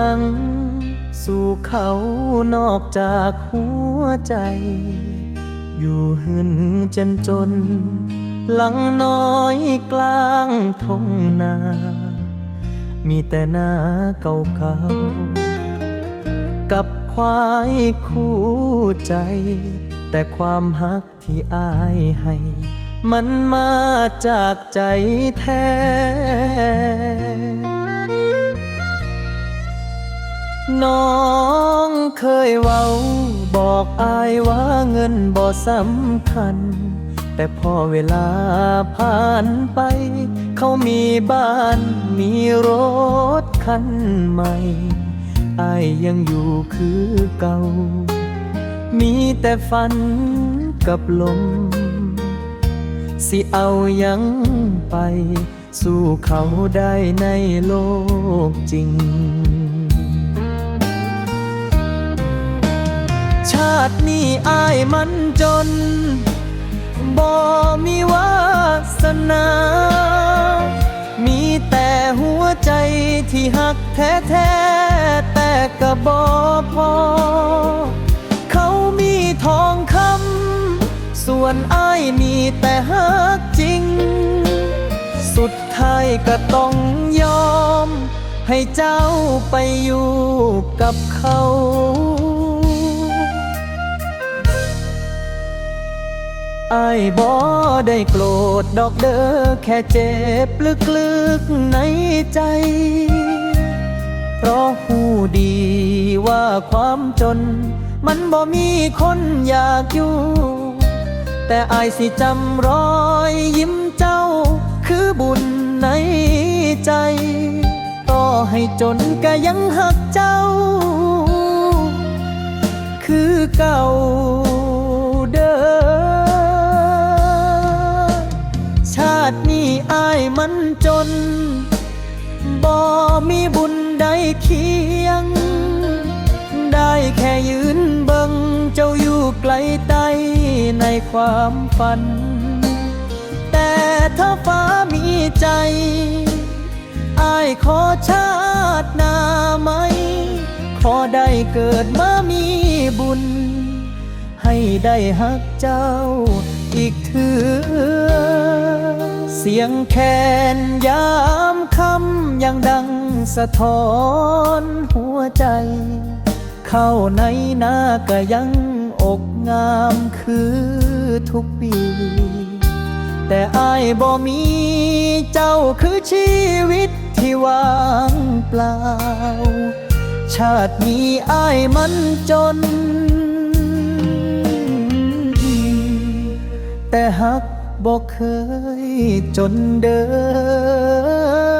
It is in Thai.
ยังสู่เขานอกจากหัวใจ อยู่หึนจนจน หลังน้อยกลางทงนา มีแต่หน้าเก่าๆกับควายคู่ใจ แต่ความฮักที่อายให้ มันมาจากใจแท้ น้องเคยเว้า บอกอายว่าเงินบ่สำคัญ แต่พอเวลาผ่านไป เขามีบ้านมีรถคันใหม่อายยังอยู่คือเก่า มีแต่ฝันกับลม สิเอายังไป สู้เขาได้ในโลกจริง ชาตินี้อายมันจน บ่มีวาสนา มีแต่หัวใจที่หักแท้ๆแต่ก็บ่พอ เขามีทองคำ ส่วนอายมีแต่หักจริง สุดท้ายก็ต้องยอม ให้เจ้าไปอยู่กับเขา อายบ่ได้โกรธดอกเด้อแค่เจ็บลึกๆในใจ เพราะหูดีว่าความจน มันบ่มีคนอยากอยู่ แต่อายสิจำรอยยิ้มเจ้า คือบุญในใจต่อให้จนก็ยังหักเจ้า คือเก่า บ่มีบุญใดเคียง ได้แค่ยืนเบิงเจ้าอยู่ไกลใต้ในความฝัน แต่ถ้าฟ้ามีใจอายขอชาตินาไหม ขอได้เกิดมามีบุญ ให้ได้ฮักเจ้าอีกเถือ เสียงแคนยามคำยังดังสะท้อนหัวใจ เข้าในหน้าก็ยังอกงามคือทุกปี แต่อายบ่มีเจ้าคือชีวิตที่ว่างเปล่า ชาตินี้อายมันจน แต่หัก บอกเคยจนเดิน